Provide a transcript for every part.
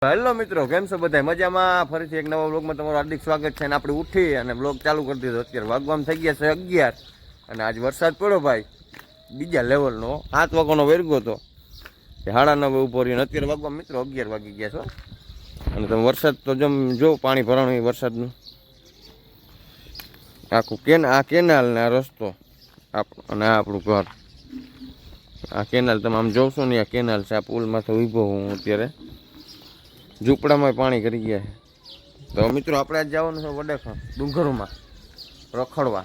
Hello મિત્રો, કેમ છો બધા? મજામાં? ફરીથી એક નવા બ્લોગમાં તમારું હાર્દિક સ્વાગત છે અને આપણે ઉઠી અને બ્લોગ ચાલુ કરી દીધો. અત્યારે વાગવામાં થઈ ગયા છે અગિયાર અને આજ વરસાદ પડ્યો ભાઈ. બીજા લેવલનો સાત વાગ્યાનો વેરગો હતો. એ સાડા નવે ઊભો રહ્યો અત્યારે વાગવા મિત્રો અગિયાર વાગી ગયા છો અને તમે વરસાદ તો જમ જો પાણી ભરાણું વરસાદનું. આખું કેન, આ કેનાલ ને આ રસ્તો અને આ આપણું ઘર. આ કેનાલ તમે આમ જોશો ને, આ કેનાલ છે, આ પુલમાંથી ઊભો હું અત્યારે. ઝૂંપડામાં પાણી કરી ગયા છે. તો મિત્રો આપણે આજ જવાનું છે વડેખણ ડુંગરોમાં, રખડવા.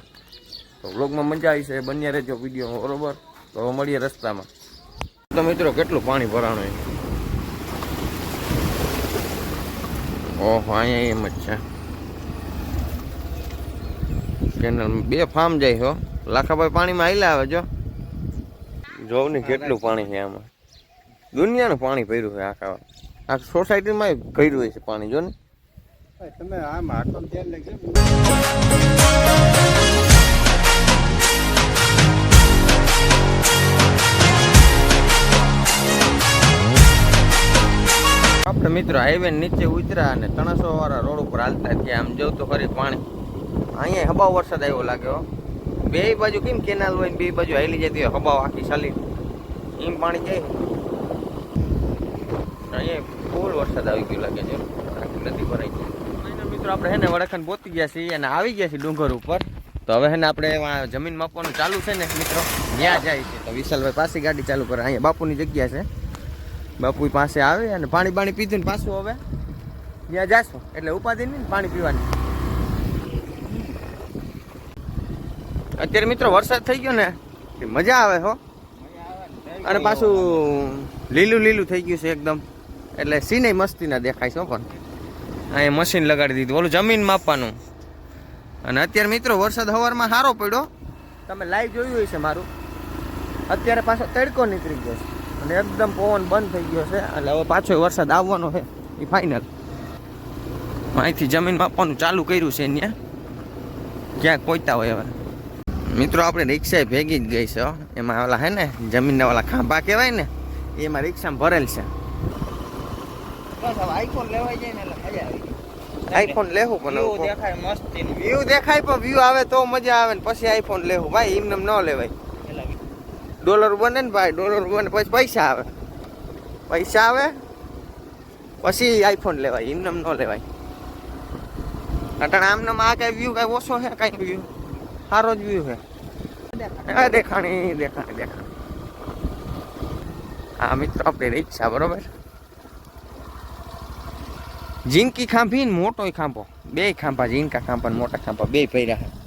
તો વ્લોગમાં મજા આવી છે, બન્યા રહેજો વીડિયો, બરોબર? તો મળીએ રસ્તામાં. તો મિત્રો, કેટલું પાણી ભરાણું ઓહો, અહીંયા એમ જ છે. કેનલ બે ફાર્મ જાય છો લાખાભાઈ પાણીમાં આયલા આવે જો. જોવ ને કેટલું પાણી છે આમાં. દુનિયાનું પાણી ભર્યું છે આખા આ સોસાયટીમાં કર્યું હોય છે પાણી જો ને તમે આમ હાથમાં ધ્યાન રાખજો. આપણે મિત્રો હાઈવે નીચે ઉતર્યા અને ત્રણસો વાળા રોડ ઉપર હાલતા ત્યાં આમ જવું તો ખરી પાણી. અહીંયા હબાવ વરસાદ આવ્યો લાગ્યો બે બાજુ કેમ કેનાલ હોય બે બાજુ હાલી જતી હોય હબાવ આખી ચાલી એમ પાણી જાય. અહીંયા વરસાદ આવી ગયો લાગે છે. નદી ભરાઈ ગઈ. મિત્રો આપણે હે ને વડખંડ પહોંચી ગયા છીએ અને આવી ગયા છીએ ડુંગર ઉપર. તો હવે હે ને આપણે જમીન માપવાનું ચાલુ છે ને મિત્રો. ત્યાં જાય છે. તો વિશાલભાઈ પાસે ગાડી ચાલુ કરે. અહીંયા બાપુની જગ્યા છે. બાપુ પાસે આવે અને પાણી પાણી પીધું ને પાછું હવે. ત્યાં જાશું. એટલે ઉપાધિ નહીં ને પાણી પીવાની. અત્યારે મિત્રો વરસાદ થઈ ગયો ને મજા આવે હો. અને પાછું લીલું લીલું થઈ ગયું છે એકદમ. એટલે સીને મસ્તી ના દેખાય છે પણ. અહીંયા મશીન લગાડી દીધું. ઓલું જમીન માપવાનું. અને અત્યારે મિત્રો વરસાદ હવારમાં સારો પડ્યો. તમે લાઈવ જોયું હોય છે મારું. અત્યારે પાછો તડકો નીકળી ગયો છે. અને એકદમ પવન બંધ થઈ ગયો છે. એટલે હવે પાછો વરસાદ આવવાનો છે. એ ફાઇનલ અહીંથી જમીન માપવાનું ચાલુ કર્યું છે ત્યાં ક્યાંક પહોંચતા હોય હવે. મિત્રો, આપણે રિક્ષા ભેગી જ ગઈ છે એમાં ઓલા હે ને, જમીનના ઓલા ખાંભા કહેવાય ને, એમાં રિક્ષામાં ભરેલ છે. આઈફોન લેવાઈ જાય ને એટલે મજા આવી આઈફોન લેવું પણ વ્યૂ દેખાય મસ્તી વ્યૂ દેખાય પણ વ્યૂ આવે તો મજા આવે ને પછી આઈફોન લેવું. ભાઈ એમને ન લેવાય. ડોલર બને ને ભાઈ ડોલર બને પછી પૈસા આવે. પૈસા આવે પછી આઈફોન લેવાય. એમને ન લેવાય. અટાણે આમને આ કઈ વ્યૂ કઈ ઓછો છે કઈ વ્યૂ સારો જ વ્યૂ છે. દેખાણી દેખાણી દેખાણી. હા મિત્રો આપણે ઈચ્છા બરોબર? જીનકી ખાંભી ને મોટો ખાંભો. બે ખાંભા જીનકા ખાંભા ને મોટા ખાંભા બે પૈરા છે.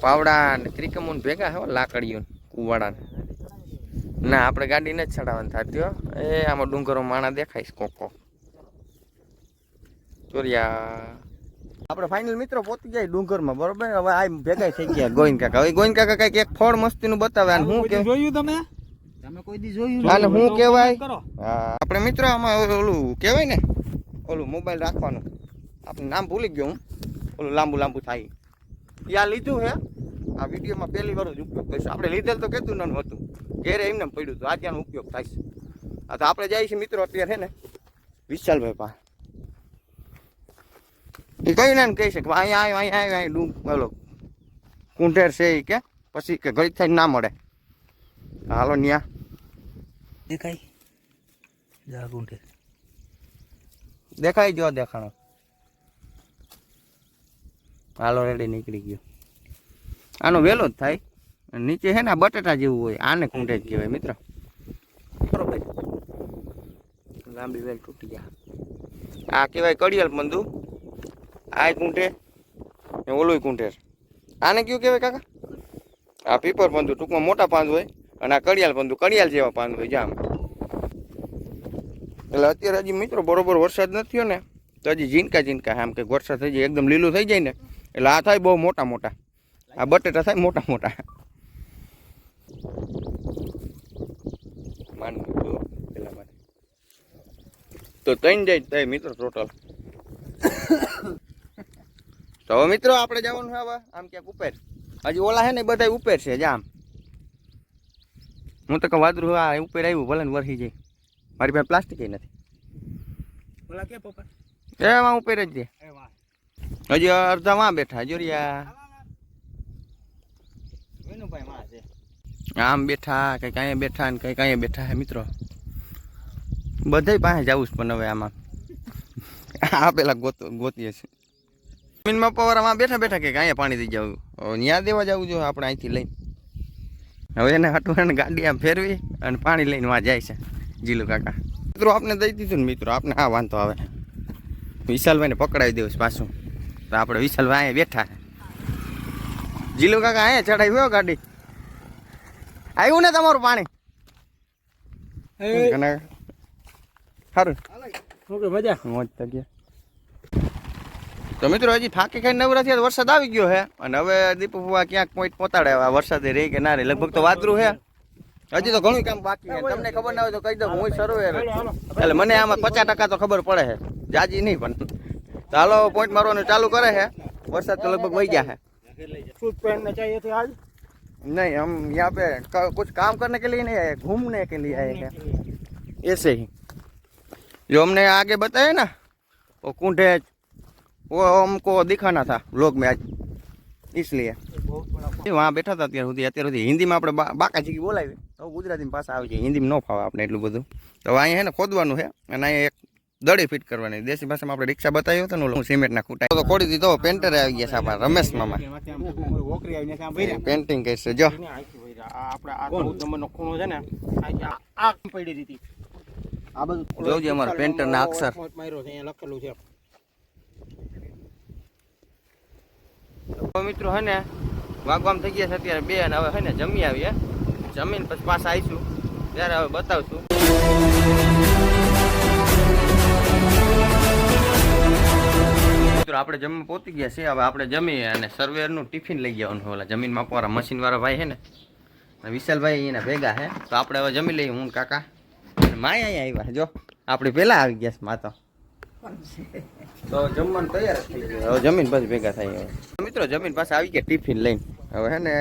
પાવડા ને ત્રિકમુન ભેગા હે લાકડીઓ કુવાડા ને. ના આપણે ગાડી ને ચડાવવાની થતી હો એ આમાં ડુંગરો માણા દેખાય કોકો ચોરિયા. આપણે ફાઇનલ મિત્રો પહોંચી જાય ડુંગરમાં બરોબર? હવે આ ભેગા થઈ ગયા ગોવિંદ કાકા. હવે ગોવિંદ કાકા કંઈક એક ફળ મસ્તીનું બતાવે અને હું કે જોયું તમે? તમે કોઈ દી જોયું? અને હું કહેવાય? આપણે મિત્રો આમાં ઓલું- ઓલું કહેવાય ને ઓલું મોબાઈલ રાખવાનું. આપણે નામ ભૂલી ગયો હું. ઓલું લાંબુ લાંબુ થાય. યા લીધું હે. આ વિડીયોમાં પહેલી વાર જ ઉપયોગ કરીશું. આપણે લીધેલ તો કહેતું નાનું હતું ઘેરે એમને પડ્યું હતું આ ત્યાંનો ઉપયોગ થાય છે. આ તો આપણે જઈએ છીએ મિત્રો અત્યારે છે ને, વિશાલભાઈ પા એ કઈ ને કહી શકે અહીંયા આવ્યો અહીંયા આવ્યો અહીં ડુંગ. ઓલો કુંઢેર છે એ કે, પછી કે ઘડી થઈને ના મળે. હાલો ન્યા. દેખાય? જા ગુંઠે દેખાઈ ગયો દેખાણો. હાલો રેડી નીકળી ગયો. આનો વેલો જ થાય. નીચે છે ને બટેટા જેવું હોય, આને કુંડે જ કહેવાય, મિત્ર. બરોબર લાંબી વેલ તૂટી ગયા. આ કહેવાય કડિયલ મંદુ આ કુંઠે ને ઓલું કુંઠેર આને કયું કહેવાય કાકા? આ પીપર પંદુ ટૂંકમાં મોટા પાંદ હોય અને આ કડિયાલ પંદુ કડિયાલ જેવા પાંદ હોય, જામ. એટલે અત્યારે હજી મિત્રો બરોબર વરસાદ નથી ને, તો હજી ઝીનકા ઝીનકા આમ કે વરસાદ થઈ જાય એકદમ લીલું થઈ જાય ને, એટલે આ થાય બહુ મોટા મોટા. આ બટેટા થાય મોટા મોટા. જો તો ત્રણ જાય થાય મિત્રો ટોટલ તો હવે મિત્રો આપણે જવાનું છે હવે, આમ ક્યાંક ઉપર. હજી ઓલા છે ને બધા ઉપર છે, જામ. હું તો કે વાદરું આ ઉપર આવ્યું, ભલે વરસી જાય. મારી પાસે પ્લાસ્ટિક નથી. ઓલા કે પપ્પા? એ એમાં ઉપર જ દે. હજી અડધા માં બેઠા જોરિયા આમ બેઠા કંઈક અહીંયા બેઠા ને કંઈક અહીંયા બેઠા હે મિત્રો. બધાય પાસે જવું છે પણ હવે આમાં. આ પેલા ગોત ગોતીએ છે. જમીનમાં પવારામાં બેઠા બેઠા કે અહીંયા પાણી દઈ જવું. ત્યાં દેવા જવું જો આપણે અહીંથી લઈને. હવે એને હાટું ગાડી આમ ફેરવી અને પાણી લઈને વાં જાય છે. જીલુ કાકા. મિત્રો આપને દઈ દીધું ને મિત્રો આપને આ વાંધો આવે. વિશાલભાઈને પકડાવી દેવું પાછું. તો આપણે વિશાલભાઈ અહીંયા બેઠા જીલુ કાકા અહીંયા ચડાવ્યો ગાડી. આવ્યું ને તમારું પાણી? સારું ઓકે મજા. મોજ જગ્યા તો મિત્રો હજી થાકી ખાઈને નવરા થયા વરસાદ આવી ગયો છે. અને હવે દીપુ ક્યાંક પોઈન્ટ પહોંચાડે વરસાદે રહી કે ના રહી લગભગ તો વાદરું છે. હજી તો ઘણું કામ બાકી છે તમને ખબર ના હોય તો કહી દઉં હું સર્વે એટલે મને આમાં પચાસ ટકા તો ખબર પડે છે જાજી નહીં પણ તો હાલો પોઈન્ટ મારવાનું ચાલુ કરે છે વરસાદ તો લગભગ વહી ગયા છે सूट पहनना चाहिए थे आज नहीं हम यहाँ पे क- कुछ काम करने के लिए नहीं आए घूमने के लिए आए हैं ऐसे ही जो हमने आगे बताया ना वो कुंडे वो हमको दिखाना था व्लॉग में आज इसलिए વહાં બેઠા હતા અત્યાર સુધી અત્યાર સુધી હિન્દીમાં આપણે બાકા જીગી બોલાવી તો ગુજરાતીમાં પાછા આવી જાય હિન્દીમાં ન ફાવે આપણે એટલું બધું તો અહીંયા હે ને ખોદવાનું છે અને અહીંયા એક દડી ફિટ કરવાની દેશી ભાષામાં આપણે રિક્ષા બતાવ્યો હતો ને હું સિમેન્ટના ખૂટા તો ખોડી દીધો પેન્ટર આવી ગયા છે આપણા રમેશ મામા પેન્ટિંગ કરશે જો જોજે અમારા પેન્ટરના અક્ષર લખેલું છે મિત્રો હે ને વાગવામ થઈ ગયા છે અત્યારે બે અને હવે હે ને જમી આવીએ. જમીન પછી પાછા આવીશું. ત્યારે હવે બતાવશું. મિત્રો, આપણે જમવા પહોંચી ગયા છે હવે આપણે જમીએ અને સર્વેરનું ટિફિન લઈ જવાનું ઓલા જમીન માપવાળા મશીન વાળા ભાઈ છે ને. વિશાલભાઈ એના ભેગા છે. તો આપણે હવે જમી લઈએ, હું કાકા. માય અહીંયા આવ્યા જો, આપણે પહેલાં આવી ગયા છે માતા તો. જમવાનું તૈયાર થઈ ગયું. જમીન પછી ભેગા થાય. મિત્રો, જમીન પાસે આવી ગયા ટિફિન લઈને. હવે હે ને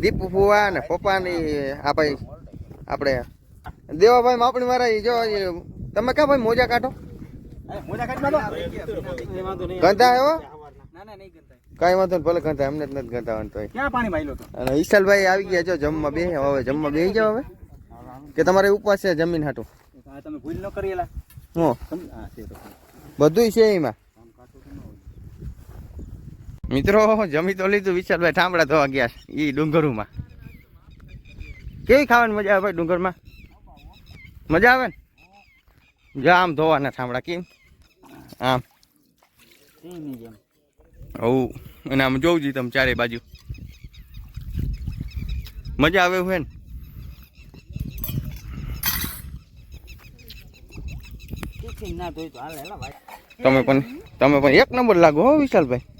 દીપુ ફુવા ને પપ્પાની આ ભાઈ આપણે. દેવાભાઈ માપણી મારા જો તમે ક્યાં ભાઈ મોજા કાઢો? ગંધા એવો ના ના કાંઈ વાંધો નહીં ભલે ગંધા એમને જ નથી ગંધાવાનું તોય. ક્યાં પાણી માયલો તો અને ઈશાલભાઈ આવી ગયા જો જમવા બે હવે જમવા બે જાવ હવે. કે તમારે ઉપવાસ છે જમીન હાટું? તમે ભૂલ ન કરેલા બધું છે એમાં. મિત્રો જમી તો લીધું વિશાલભાઈ ઠામડા ધોવા ગયા છે. એ ડુંગરુમાં. કેવી ખાવાની મજા આવે ભાઈ ડુંગરમાં? મજા આવે ને? જા આમ ધોવાના ઠામડા કેમ? આમ. સિંહની અને આમ જોઉં છું તમે ચારે બાજુ. મજા આવે એવું ને? તમે પણ તમે પણ એક નંબર લાગો હો વિશાલભાઈ.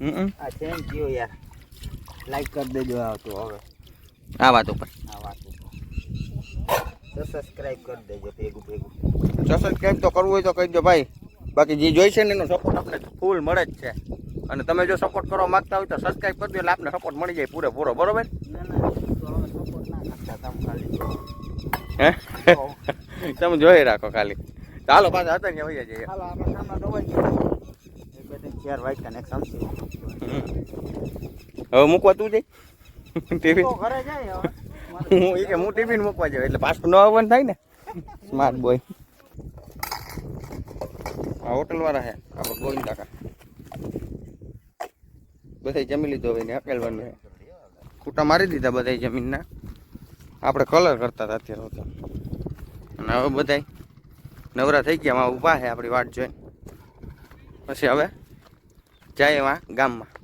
આ થેન્ક યુ યાર. લાઈક કરી દેજો આવતું હવે. આ વાત ઉપર. આ વાત તો સબસ્ક્રાઇબ કરી દેજો ભેગું ભેગું. સબસ્ક્રાઈબ તો કરવું હોય તો કહીજો ભાઈ. બાકી જે જોઈ છે ને એનો સપોર્ટ આપણે ફૂલ મળે જ છે. અને તમે જો સપોર્ટ કરવા માંગતા હોય તો સબસ્ક્રાઈબ કરી દો એટલે આપને સપોર્ટ મળી જાય પૂરેપૂરો બરોબર? ના ના સપોર્ટ નાખતા તમે ખાલી હે? તમે જોઈ રાખો ખાલી. ચાલો પાછા હતા ને વૈયા જઈએ હાલો આપણે સામા ડોવાઈ ગયા એક બે ત્રણ ચાર વાગ્યા ને સમજી. હવે મૂકવા તું જઈ. ટીવી ઘરે જાય હું એ કે હું ટિફિન મૂકવા જાઉં એટલે પાછું ન આવવાનું થાય ને. સ્માર્ટ બોય આ હોટલ વાળા હે. આપણે ગોવિંદ કાકા. બધા જમી લીધો હવે ને અકેલવાનું હે. ખૂટા મારી દીધા બધા જમીનના. આપણે કલર કરતા હતા અત્યારે તો અને હવે બધા નવરા થઈ ગયા ઊભા છે આપણી વાટ જોઈને. પછી હવે? જાય એમાં ગામમાં.